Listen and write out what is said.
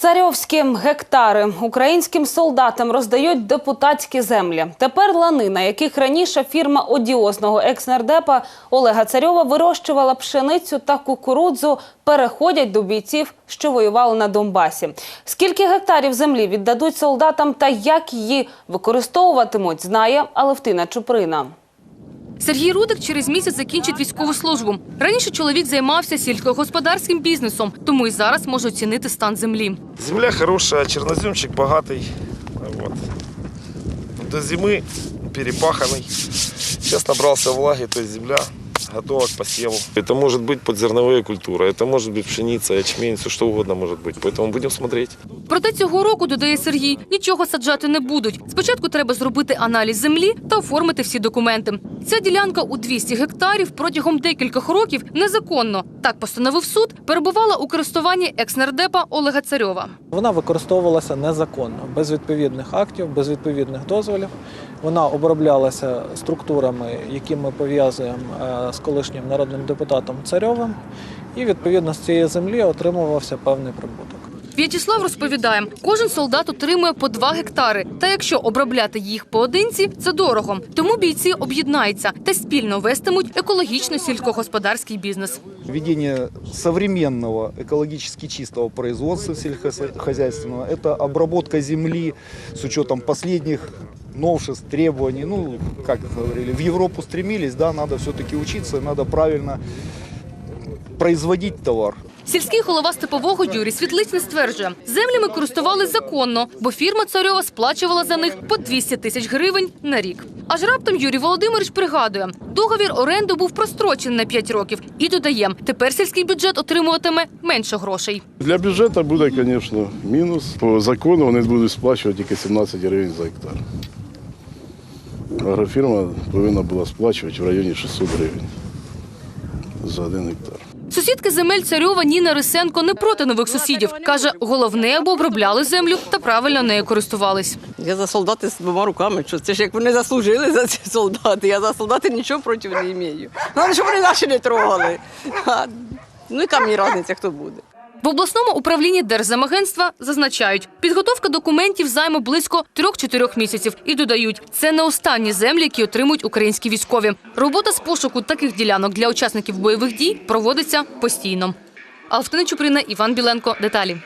Царьовські гектари українським солдатам роздають депутатські землі. Тепер лани, на яких раніше фірма одіозного екснардепа Олега Царьова вирощувала пшеницю та кукурудзу, переходять до бійців, що воювали на Донбасі. Скільки гектарів землі віддадуть солдатам та як її використовуватимуть, знає Алевтина Чуприна. Сергій Рудик через місяць закінчить військову службу. Раніше чоловік займався сільськогосподарським бізнесом, тому і зараз може оцінити стан землі. Земля хорошая, черноземчик богатый. Вот. До зимы перепаханный. Сейчас набрался влаги, то есть земля готова к посеву. Это может быть подзерновые культуры, это может быть пшеница, ячмень, все что угодно может быть. Поэтому будем смотреть. Проте цього року, додає Сергій, нічого саджати не будуть. Спочатку треба зробити аналіз землі та оформити всі документи. Ця ділянка у 200 гектарів протягом декількох років незаконно, так постановив суд, перебувала у користуванні екснардепа Олега Царьова. Вона використовувалася незаконно, без відповідних актів, без відповідних дозволів. Вона оброблялася структурами, які ми пов'язуємо е, з колишнім народним депутатом Царьовим, і відповідно з цієї землі отримувався певний прибуток. В'ячеслав розповідає, кожен солдат отримує по 2 гектари. Та якщо обробляти їх поодинці, це дорого. Тому бійці об'єднаються та спільно вестимуть екологічно сільськогосподарський бізнес. Введение современного экологически чистого производства сельскохозяйственного – это обработка земли с учетом последних новшеств, требований. Ну, как говорили, в Европу стремились, да, надо все-таки учиться, надо правильно производить товар. Сільський голова степового Юрій Світлицький стверджує, землями користувались законно, бо фірма Царьова сплачувала за них по 200 тисяч гривень на рік. Аж раптом Юрій Володимирович пригадує, договір оренди був прострочений на 5 років і додає, тепер сільський бюджет отримуватиме менше грошей. Для бюджету буде, звісно, мінус. По закону вони будуть сплачувати тільки 17 гривень за гектар. Агрофірма повинна була сплачувати в районі 600 гривень за один гектар. Сусідки земель Царьова Ніна Рисенко не проти нових сусідів. Каже, головне, аби обробляли землю та правильно нею користувались. Я за солдати з двома руками. Що це ж як вони заслужили за ці солдати. Я за солдати нічого проти не маю. Головне, щоб вони наші не трогали. А, ну яка мені різниця, хто буде. В обласному управлінні Держземагентства зазначають, підготовка документів займе близько 3-4 місяців і додають, це не останні землі, які отримують українські військові. Робота з пошуку таких ділянок для учасників бойових дій проводиться постійно. Алфтина Чуприна, Іван Біленко. Деталі.